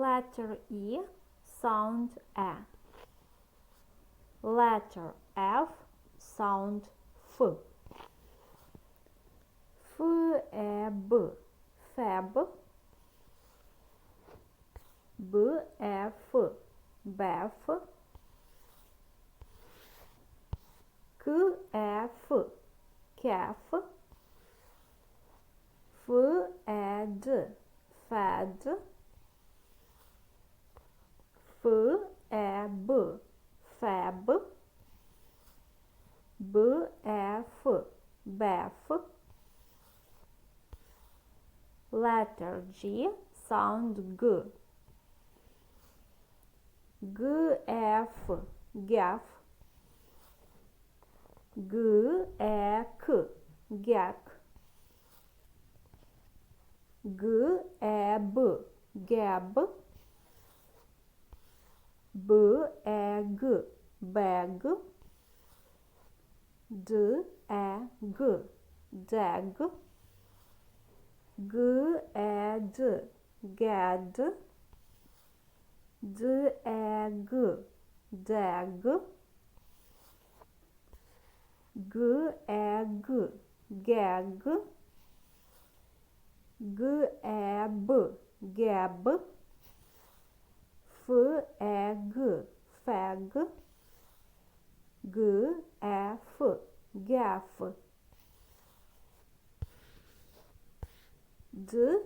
letter E, sound E. Letter F, sound F. F, E, B, B F, B, E, F, Bef. K F, Kef. F, E, D, Fed fab fab baf baf letter g sound g. Gf gaf gek gek geb geb BEG, bag. DEG, dag. GED, gad. DEG, dag. GEG, gag. GEB, gab. FEG, fag. GF, gaff. dig,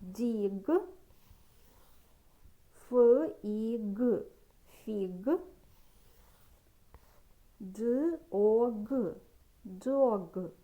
dig. Fig, fig. Dog, dog.